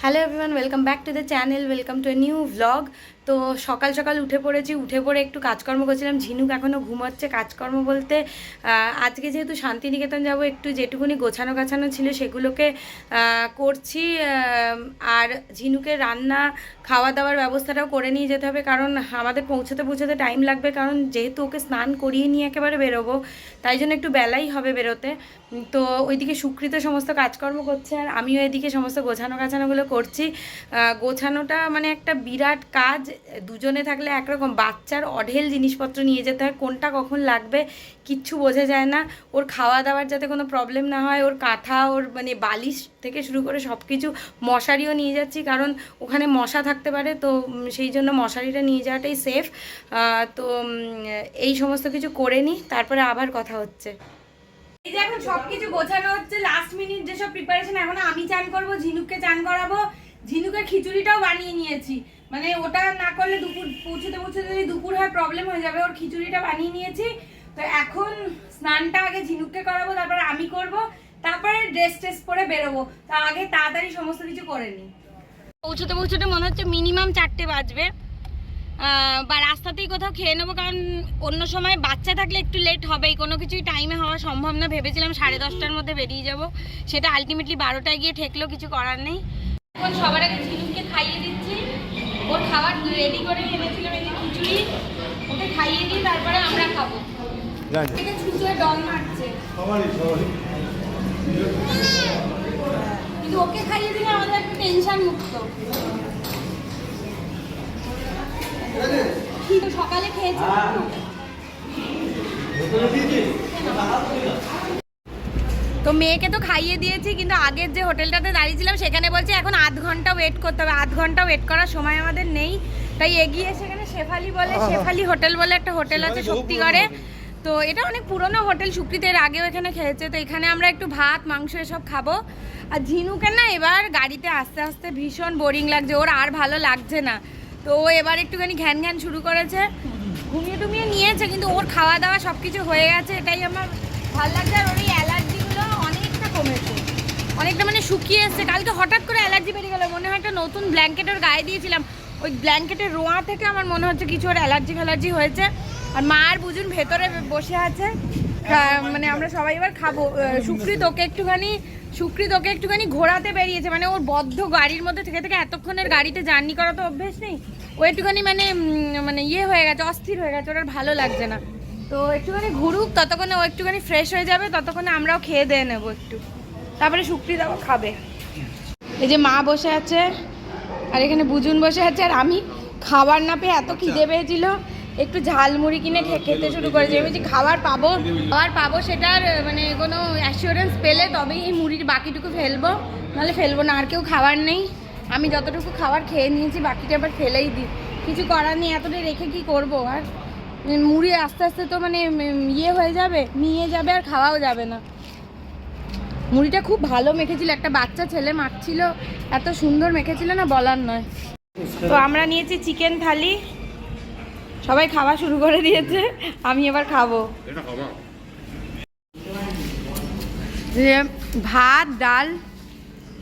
hello everyone welcome back to the channel welcome to a new vlog তো সকাল সকাল উঠে পড়েছি, উঠে পড়ে একটু কাজকর্ম করছিলাম। ঝিনুক এখনও ঘুমাচ্ছে, কাজকর্ম বলতে আজকে যেহেতু শান্তিনিকেতন যাব, একটু যেটুকুনি গোছানো গাছানো ছিল সেগুলোকে করছি আর ঝিনুকের রান্না খাওয়া দাওয়ার ব্যবস্থাটাও করে নিয়ে যেতে হবে, কারণ আমাদের পৌঁছতে পৌঁছতে টাইম লাগবে, কারণ যেহেতু ওকে স্নান করিয়ে নিয়ে একেবারে বেরোবো, তাই জন্য একটু বেলাই হবে বেরোতে। তো ওইদিকে সুকৃত সমস্ত কাজকর্ম করছে, আর আমিও এদিকে সমস্ত গোছানো গাছানোগুলো করছি গোছানোটা মানে একটা বিরাট কাজ দুজনে থাকলে একরকম। বাচ্চার অঢেল জিনিসপত্র নিয়ে যেতে হয়, কোনটা কখন লাগবে কিচ্ছু বোঝা যায় না। ওর খাওয়া দাওয়ার যাতে কোনো প্রবলেম না হয়, ওর কাঁথা, ওর মানে বালিশ থেকে শুরু করে সব কিছু মশারিও নিয়ে যাচ্ছি, কারণ ওখানে মশা থাকতে পারে, তো সেই জন্য মশারিটা নিয়ে যাওয়াটাই সেফ তো এই সমস্ত কিছু করে নিই, তারপরে আবার কথা হচ্ছে। এই যে এখন সবকিছু গোছানো হচ্ছে লাস্ট মিনিট যেসব প্রিপারেশন এখন আমি চান করব, ঝিনুককে চান করাবো। ঝিনুকের খিচুড়িটাও বানিয়ে নিয়েছি। মানে ওটা না করলে দুপুর পৌঁছতে পৌঁছতে যদি দুপুর হয় প্রবলেম হয়ে যাবে। ওর খিচুড়িটা বানিয়ে নিয়েছি। তো এখন স্নানটা আগে ঝিনুককে করাবো তারপর আমি করব তারপরে ড্রেস ট্রেস পরে বেরোবো। তা আগে তাড়াতাড়ি সমস্ত কিছু করে নিই পৌঁছতে পৌঁছতে মনে হচ্ছে মিনিমাম চারটে বাজবে। বা রাস্তাতেই কোথাও খেয়ে নেব কারণ অন্য সময় বাচ্চা থাকলে একটু লেট হবেই। কোনো কিছুই টাইমে হওয়া সম্ভব না। ভেবেছিলাম সাড়ে দশটার মধ্যে বেরিয়ে যাব। সেটা আলটিমেটলি বারোটায় গিয়ে ঠেকলো কিছু করার নেই। এখন সবার আগে ঝিনুককে খাইয়ে দিচ্ছি। ওর খাবার রেডি করে এনেছিলাম এই যে খিচুড়ি ওকে খাইয়ে দিই তারপরে আমরা খাব। থেকে ছুঁচোয় ডল মারছে কিন্তু ওকে খাইয়ে দিলে আমাদের একটু টেনশন মুক্ত। সকালে খেয়েছি। তো মেয়েকে তো খাইয়ে দিয়েছি কিন্তু আগের যে হোটেলটাতে দাঁড়িয়েছিলাম সেখানে বলছে এখন আধ ঘণ্টা ওয়েট করতে হবে। আধ ঘণ্টা ওয়েট করার সময় আমাদের নেই। তাই এগিয়ে সেখানে শেফালি বলে শেফালি হোটেল বলে একটা হোটেল আছে শক্তিগড়ে তো এটা অনেক পুরনো হোটেল সুকৃতের আগেও এখানে খেয়েছে। তো এখানে আমরা একটু ভাত মাংস এসব খাব। আর ঝিনুকে না এবার গাড়িতে আস্তে আস্তে ভীষণ বোরিং লাগছে। ওর আর ভালো লাগছে না। তো ও এবার একটুখানি ঘ্যান ঘ্যান শুরু করেছে। ঘুমিয়ে টুমিয়ে নিয়েছে কিন্তু ওর খাওয়া দাওয়া সব কিছু হয়ে গেছে। এটাই আমার ভালো লাগছে। আর ওর এই অ্যালার্জিগুলো অনেকটা কমেছে অনেকটা মানে শুকিয়ে এসছে। কালকে হঠাৎ করে অ্যালার্জি বেরিয়ে গেলো। মনে হয় একটা নতুন ব্ল্যাঙ্কেট ওর গায়ে দিয়েছিলাম। ওই ব্ল্যাঙ্কেটের রোঁয়া থেকে আমার মনে হচ্ছে কিছু ওর অ্যালার্জি ফ্যালার্জি হয়েছে। আর মা আর বুঝুন ভেতরে বসে আছে। মানে আমরা সবাই এবার খাব। সুকৃত ওকে একটুখানি, সুকৃত ওকে একটুখানি ঘোরাতে বেরিয়েছে। মানে ওর বদ্ধ গাড়ির মধ্যে থেকে থেকে এতক্ষণের গাড়িতে জার্নি করা তো অভ্যেস নেই। ও একটুখানি মানে মানে ইয়ে হয়ে গেছে, অস্থির হয়ে গেছে। ওর ভালো লাগছে না। তো একটুখানি ঘুরুক, ততক্ষণে ও একটুখানি ফ্রেশ হয়ে যাবে, ততক্ষণে আমরাও খেয়ে দিয়ে নেব একটু। তারপরে সুকৃতাও খাবে। এই যে মা বসে আছে আর এখানে বুজুন বসে আছে আর আমি খাবার না পেয়ে এত খিদে পেয়েছিল একটু ঝালমুড়ি কিনে খেতে শুরু করেছি। আমি যে খাবার পাবো খাবার পাবো সেটার মানে কোনো অ্যাসিওরেন্স পেলে তবেই এই মুড়ির বাকিটুকু ফেলব। নাহলে ফেলব না আর কেউ খাবার নেই। আমি যতটুকু খাবার খেয়ে নিয়েছি বাকিটা আবার ফেলেই দিই কিছু করার নেই এতটা রেখে কি করব? আর মুড়ি আস্তে আস্তে তো মানে ইয়ে হয়ে যাবে নিয়ে যাবে আর খাওয়াও যাবে না। মুড়িটা খুব ভালো মেখেছিল, একটা বাচ্চা ছেলে মাখছিল, এত সুন্দর মেখেছিল না বলার নয়। তো আমরা নিয়েছি চিকেন থালি, সবাই খাওয়া শুরু করে দিয়েছে, আমি এবার খাব। যে ভাত, ডাল,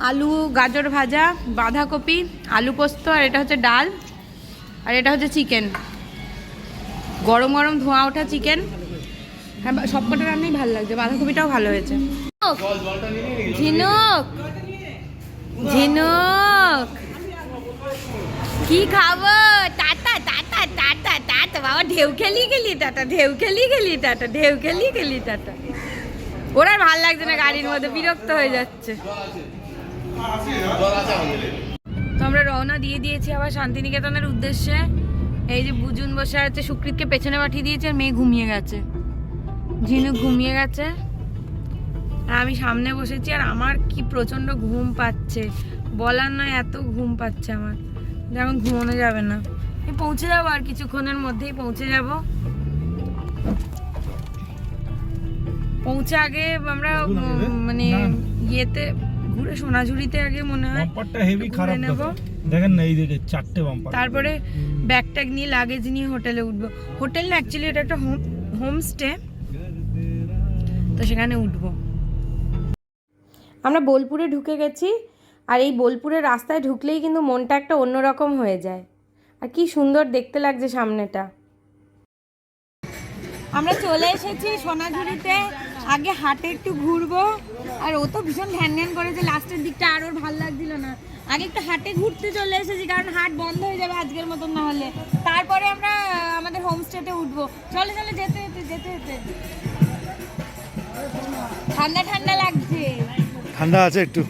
আলু, গাজর ভাজা, বাঁধাকপি, আলু পোস্ত, আর এটা হচ্ছে ডাল, আর এটা হচ্ছে চিকেন। গরম গরম ধোঁয়া ওঠা চিকেন। হ্যাঁ সবকটা রান্নাই ভালো লাগছে, বাঁধাকপিটাও ভালো হয়েছে। ঝিনুক। ঝিনুক। কি খাব টাটা টাটা টাটা টাটা। বাবা, ঢেউ খেলি গেলি, টাটা, ঢেউ খেলি গেলি, টাটা, ঢেউ খেলি গেলি, টাটা। ওর ভালো লাগছে না গাড়ির মধ্যে, বিরক্ত হয়ে যাচ্ছে। আমরা রওনা দিয়ে দিয়েছি আবার শান্তিনিকেতনের উদ্দেশ্যে। এই যে বুজুন বসে আছে, সুকৃতকে পেছনে পাঠিয়ে দিয়েছে আর মেয়ে ঘুমিয়ে গেছে। ঝিনুক ঘুমিয়ে গেছে। আর আমি সামনে বসেছি আর আমার কি প্রচণ্ড ঘুম পাচ্ছে। বলার নয় এত ঘুম পাচ্ছে আমার। যেমন ঘুমানো যাবে না। আমি পৌঁছে যাব আর কিছুক্ষণের মধ্যেই পৌঁছে যাব। পৌঁছে আগে আমরা মানে ইয়েতে ঘুরে সোনাঝুরিতে আগে মনে হয় হেভি খারাপ নেব। দেখো। দেখেন না এই দিকে চারটে বাম্পার তারপরে ব্যাগ ট্যাগ নিয়ে লাগেজ নিয়ে হোটেলে উঠবো। হোটেল না অ্যাকচুয়ালি এটা একটা হোম হোমস্টে তো সেখানে উঠবো। আমরা বোলপুরে ঢুকে গেছি আর এই বোলপুরের রাস্তায় ঢুকলেই কিন্তু মনটা একটা অন্যরকম হয়ে যায়। আর কি সুন্দর দেখতে লাগছে সামনেটা। আমরা চলে এসেছি সোনাঝুরিতে। আগে হাটে একটু ঘুরবো। আর ও তো ভীষণ ধ্যান ধ্যান করেছে লাস্টের দিকটা আর ওর ভালো লাগছিল না। আগে একটু হাটে ঘুরতে চলে এসেছি কারণ হাট বন্ধ হয়ে যাবে আজকের মতন না হলে। তারপরে আমরা, আমাদের হোমস্টেতে উঠবো। চলে চলে যেতে যেতে যেতে যেতে। ঠান্ডা ঠান্ডা লাগছে। ঠান্ডা আছে একটু।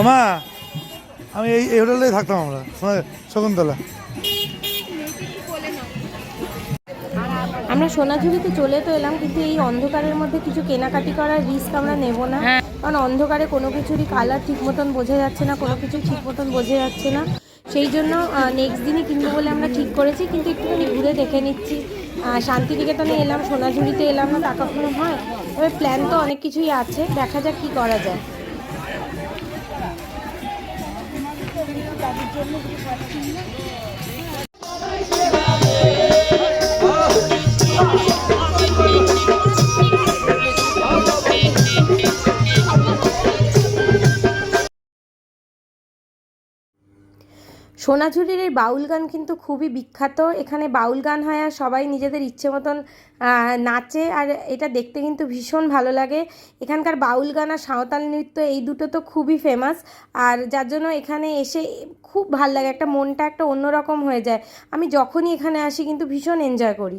ওমা আমি এই এই হোটেলেই থাকতাম আমরা শকুন্তলা। আমরা সোনাঝুরিতে চলে তো এলাম কিন্তু এই অন্ধকারের মধ্যে কিছু কেনাকাটি করার রিস্ক আমরা নেব না। কারণ অন্ধকারে কোনো কিছুরই কালার ঠিক মতন বোঝা যাচ্ছে না কোনো কিছু ঠিক মতন বোঝা যাচ্ছে না। সেই জন্য নেক্সট দিনই কিনবো বলে আমরা ঠিক করেছি, কিন্তু একটুখানি ঘুরে দেখে নিচ্ছি। শান্তিনিকেতনে এলাম সোনাঝুড়িতে এলাম না, তা কখনো হয়? তবে প্ল্যান তো অনেক কিছুই আছে, দেখা যাক কি করা যায়। সোনাঝুরির এই বাউল গান কিন্তু খুবই বিখ্যাত। এখানে বাউল গান হয় আর সবাই নিজেদের ইচ্ছে মতন নাচে আর এটা দেখতে কিন্তু ভীষণ ভালো লাগে। এখানকার বাউল গান আর সাঁওতাল নৃত্য এই দুটো তো খুবই ফেমাস আর যার জন্য এখানে এসে খুব ভালো লাগে, একটা মনটা একটা অন্যরকম হয়ে যায়। আমি যখনই এখানে আসি কিন্তু ভীষণ এনজয় করি।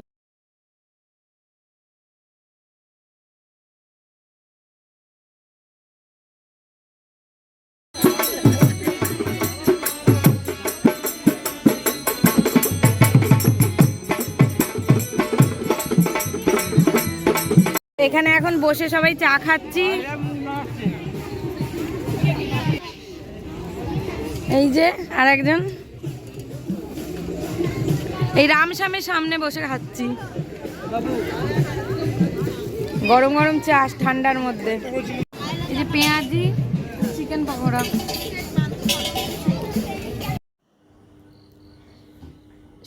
এখানে এখন বসে সবাই চা খাচ্ছি। এই যে আর একজন এই রামশ্যামের সামনে বসে খাচ্ছি। গরম গরম চা, ঠান্ডার মধ্যে। এই যে পেঁয়াজি, চিকেন পকোড়া।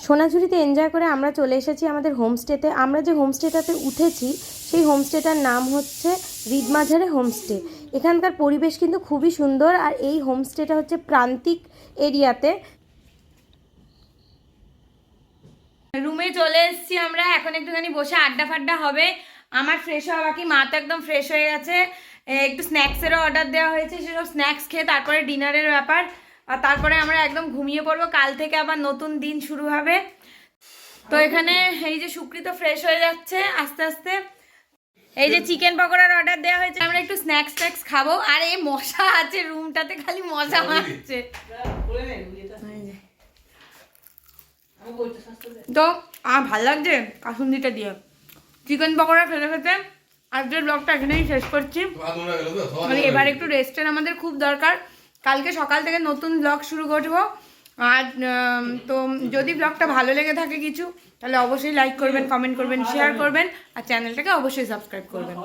সোনাঝুরিতে এনজয় করে আমরা চলে এসেছি আমাদের হোমস্টেতে। আমরা যে হোমস্টেটাতে উঠেছি, সেই হোমস্টেটার নাম হচ্ছে রিদমাঝারে হোমস্টে। এখানকার পরিবেশ কিন্তু খুবই সুন্দর আর এই হোমস্টেটা হচ্ছে প্রান্তিক এরিয়াতে। রুমে চলে এসেছি আমরা, এখন একটুখানি বসে আড্ডা ফাড্ডা হবে। আমার ফ্রেশ হওয়া বাকি, মা তো একদম ফ্রেশ হয়ে গেছে। একটু স্ন্যাক্সেরও অর্ডার দেওয়া হয়েছে, সেসব স্ন্যাক্স খেয়ে তারপরে ডিনারের ব্যাপার। আর তারপরে আমরা একদম ঘুমিয়ে পড়ব। কাল থেকে আবার নতুন দিন শুরু হবে। তো এখানে এই যে সুকৃত ফ্রেশ হয়ে যাচ্ছে আস্তে আস্তে। এই যে চিকেন পকোড়ার অর্ডার দেওয়া হয়েছে আমরা একটু স্ন্যাক্স ট্যাক্স খাব। আর এই মশা আছে রুমটাতে খালি মশা মারছে। তো। আর ভালো লাগছে? কাসুন্দিটা দিয়ে। চিকেন পকোড়া খেতে খেতে আজকের ব্লগটা এখানেই শেষ করছি। মানে এবার একটু রেস্টের আমাদের খুব দরকার। কালকে সকাল থেকে নতুন ব্লগ শুরু করব। আর তো যদি ব্লগটা ভালো লেগে থাকে কিছু, তাহলে অবশ্যই লাইক করবেন কমেন্ট করবেন শেয়ার করবেন, আর চ্যানেলটাকে অবশ্যই সাবস্ক্রাইব করবেন।